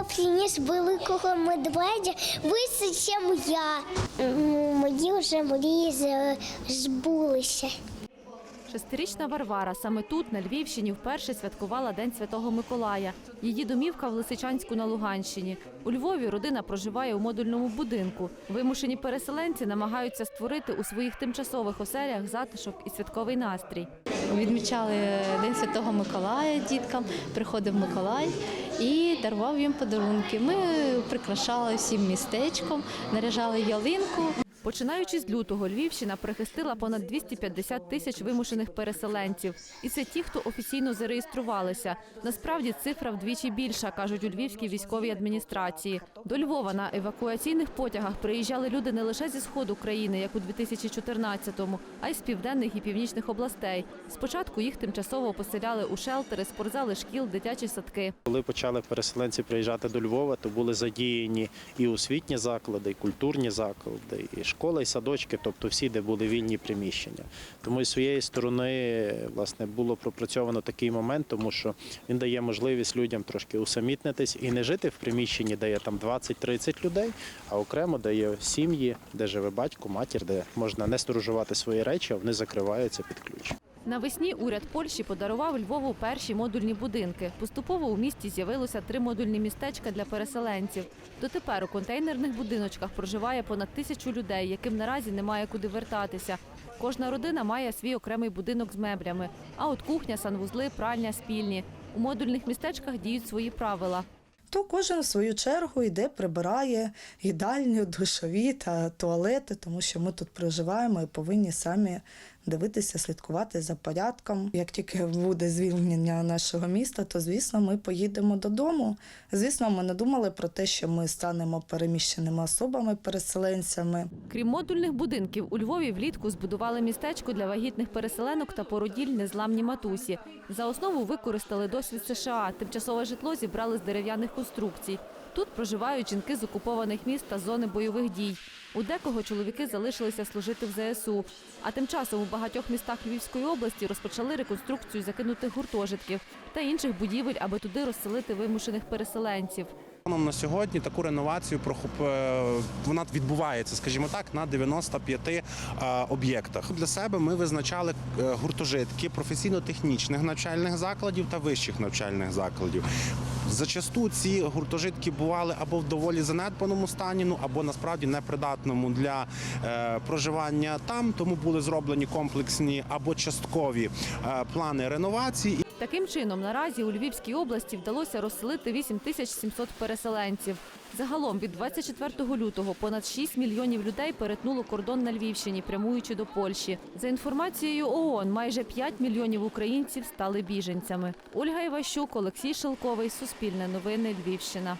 я приніс великого медведя вище, ніж я. Мої вже мрії збулися. Шестирічна Варвара саме тут, на Львівщині, вперше святкувала День Святого Миколая. Її домівка в Лисичанську на Луганщині. У Львові родина проживає у модульному будинку. Вимушені переселенці намагаються створити у своїх тимчасових оселях затишок і святковий настрій. Відмічали День Святого Миколая діткам. Приходив Миколай і дарував їм подарунки. Ми прикрашали всім містечком, наряжали ялинку. Починаючи з лютого, Львівщина прихистила понад 250 тисяч вимушених переселенців. І це ті, хто офіційно зареєструвалися. Насправді цифра вдвічі більша, кажуть у Львівській військовій адміністрації. До Львова на евакуаційних потягах приїжджали люди не лише зі сходу країни, як у 2014-му, а й з південних і північних областей. Спочатку їх тимчасово поселяли у шелтери, спортзали шкіл, дитячі садки. Коли почали переселенці приїжджати до Львова, то були задіяні і освітні заклади, і культурні заклади, школи, і садочки, тобто всі, де були вільні приміщення. Тому з своєї сторони власне було пропрацьовано такий момент, тому що він дає можливість людям трошки усамітнитись і не жити в приміщенні, де є там 20-30 людей, а окремо, де є сім'ї, де живе батько, матір, де можна не сторожувати свої речі, а вони закриваються під ключ. Навесні уряд Польщі подарував Львову перші модульні будинки. Поступово у місті з'явилося три модульні містечка для переселенців. Дотепер у контейнерних будиночках проживає понад тисячу людей, яким наразі немає куди вертатися. Кожна родина має свій окремий будинок з меблями. А от кухня, санвузли, пральня спільні. У модульних містечках діють свої правила. то кожен в свою чергу йде, прибирає їдальню, душові та туалети, тому що ми тут проживаємо і повинні самі дивитися, слідкувати за порядком. Як тільки буде звільнення нашого міста, то звісно ми поїдемо додому. Звісно, ми не думали про те, що ми станемо переміщеними особами, переселенцями. Крім модульних будинків, у Львові влітку збудували містечко для вагітних переселенок та породіль незламні матусі. За основу використали досвід США. Тимчасове житло зібрали з дерев'яних конструкцій. Тут проживають жінки з окупованих міст та зони бойових дій. У декого чоловіки залишилися служити в ЗСУ. А тим часом у багатьох містах Львівської області розпочали реконструкцію закинутих гуртожитків та інших будівель, аби туди розселити вимушених переселенців. На сьогодні таку реновацію е, вона відбувається, скажімо так, на 95 е, об'єктах. Для себе ми визначали е, гуртожитки професійно-технічних навчальних закладів та вищих навчальних закладів. Зачасту ці гуртожитки бували або в доволі занедбаному стані, ну або насправді непридатному для е, проживання там. Тому були зроблені комплексні або часткові е, плани реновації. Таким чином, наразі у Львівській області вдалося розселити 8700 переселенців. Загалом від 24 лютого понад 6 мільйонів людей перетнуло кордон на Львівщині, прямуючи до Польщі. За інформацією ООН, майже 5 мільйонів українців стали біженцями. Ольга Іващук, Олексій Шелковий, Суспільне новини, Львівщина.